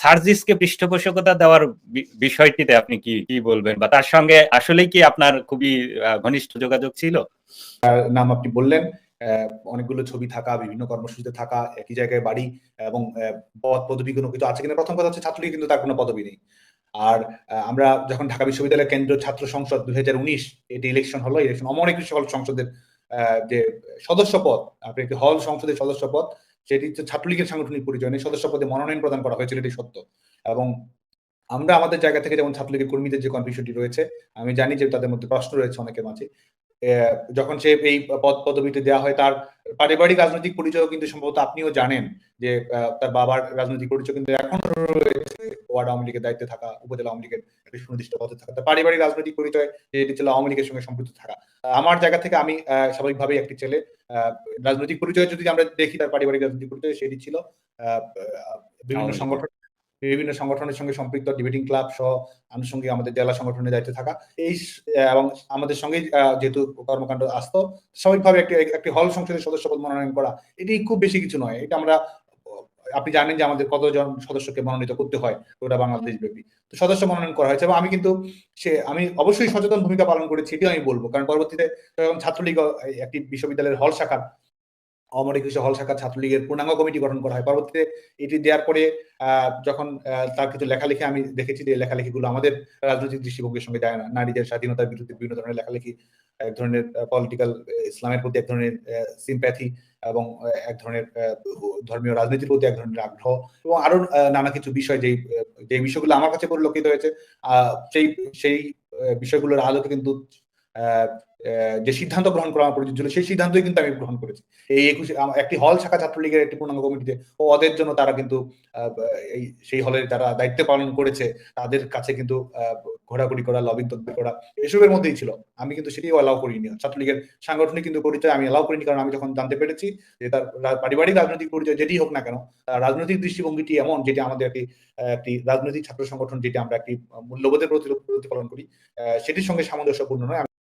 সার্জিসকে পৃষ্ঠপোষকতা দেওয়ার বিষয়টিতে আপনি কি কি বলবেন? বা তার সঙ্গে আসলেই কি আপনার খুবই ঘনিষ্ঠ যোগাযোগ ছিল? নাম আপনি বললেন অনেকগুলো ছবি থাকা, বিভিন্ন কর্মসূচিতে থাকা, একই জায়গায় বাড়ি এবং পদ পদবি কোনো কিছু আছে কিনা? প্রথম কথা হচ্ছে ছাত্রলীগ কিন্তু তার কোনো পদবি নেই। আর আমরা যখন ঢাকা বিশ্ববিদ্যালয়ের কেন্দ্রীয় ছাত্র সংসদ দুই হাজার উনিশ এটি ইলেকশন হলো ইলেকশন অমর একুশে হল সংসদের যে সদস্য পদ আপনি একটি হল সংসদের সদস্য পদ সেটি হচ্ছে ছাত্রলীগের সাংগঠনিক পরিচয় নেই সদস্য পদে মনোনয়ন প্রদান করা হয়েছিল, এটি সত্য। এবং আমরা আমাদের জায়গা থেকে যেমন ছাত্রলীগের কর্মীদের যে কনফিউশনটি রয়েছে, আমি জানি যে তাদের মধ্যে প্রশ্ন রয়েছে অনেকের মাঝে। যখন সে এই পদ পদবিতে দেওয়া হয়, তার পারিবারিক রাজনৈতিক পরিচয়ও কিন্তু সম্ভবত আপনিও জানেন যে তার বাবার রাজনৈতিক পরিচয় কিন্তু এখনও রয়েছে। ওয়ার্ড আওয়ামী লীগের দায়িত্বে থাকা, উপজেলা আওয়ামী লীগের সুনির্দিষ্ট পদে থাকা। তার পারিবারিক রাজনৈতিক পরিচয়, যেটি ছিল আওয়ামী লীগের সঙ্গে সম্পৃক্ত থাকা। আমার জায়গা থেকে আমি স্বাভাবিকভাবেই একটি ছেলে। রাজনৈতিক পরিচয় যদি আমরা দেখি তার পারিবারিক রাজনৈতিক পরিচয় সেটি ছিল বিভিন্ন সংগঠন বিভিন্ন সংগঠনের সঙ্গে সম্পৃক্ত ডিবেটিং ক্লাব সহ আনুষঙ্গিক আমাদের জেলা সংগঠনের দায়িত্বে থাকা। এই এবং আমাদের সঙ্গে যেহেতু কর্মকাণ্ড আসতো স্বাভাবিকভাবে একটি একটি হল সংসদের সদস্য পদ মনোনয়ন করা এটি খুব বেশি কিছু নয়। এটা আমরা আপনি জানেন যে আমাদের কতজন সদস্যকে মনোনীত করতে হয় গোটা বাংলাদেশ ব্যাপী। তো সদস্য মনোনয়ন করা হয়েছে এবং আমি কিন্তু সে আমি অবশ্যই সচেতন ভূমিকা পালন করেছি এটিও আমি বলব। কারণ পরবর্তীতে যখন ছাত্রলীগ একটি বিশ্ববিদ্যালয়ের হল শাখার অমরিক হল শাখা ছাত্রলীগের পূর্ণাঙ্গ কমিটি গঠন করা হয়। পরবর্তীতে এটি দেওয়ার পরে আহ, যখন আহ, তার কিছু লেখালেখি আমি দেখেছি যে লেখালেখিগুলো আমাদের রাজনৈতিক দৃষ্টিভঙ্গির সঙ্গে যায় না। নারীদের স্বাধীনতার বিরুদ্ধে বিভিন্ন ধরনের লেখালেখি এক ধরনের পলিটিক্যাল ইসলামের প্রতি এক ধরনের সিম্প্যাথি এবং এক ধরনের ধর্মীয় রাজনীতির প্রতি এক ধরনের আগ্রহ এবং আরও নানা কিছু বিষয় যেই যে বিষয়গুলো আমার কাছে পরিলক্ষিত হয়েছে সেই সেই বিষয়গুলোর আলোতে কিন্তু যে সিদ্ধান্ত গ্রহণ করা আমার ছিল, সেই সিদ্ধান্তই কিন্তু আমি গ্রহণ করেছি। এই একুশে একটি হল শাখা ছাত্রলীগের একটি পূর্ণাঙ্গ কমিটিতে, ও ওদের জন্য তারা কিন্তু এই, সেই হলের যারা দায়িত্ব পালন করেছে, তাদের কাছে কিন্তু ঘোরাঘুরি করা লবিং তদবির করা, এসবের মধ্যেই ছিল। আমি কিন্তু সেটিও অ্যালাউ করিনি। ছাত্রলীগের সাংগঠনিক কিন্তু পরিচয় আমি অ্যালাউ করিনি, কারণ আমি যখন জানতে পেরেছি যে তার পারিবারিক রাজনৈতিক পরিচয় যেটি হোক না কেন রাজনৈতিক দৃষ্টিভঙ্গিটি এমন যেটি আমাদের একটি একটি রাজনৈতিক ছাত্র সংগঠন যেটি আমরা একটি মূল্যবোধের প্রতি, প্রতিপালন করি সেটির সঙ্গে সামঞ্জস্যপূর্ণ নয়।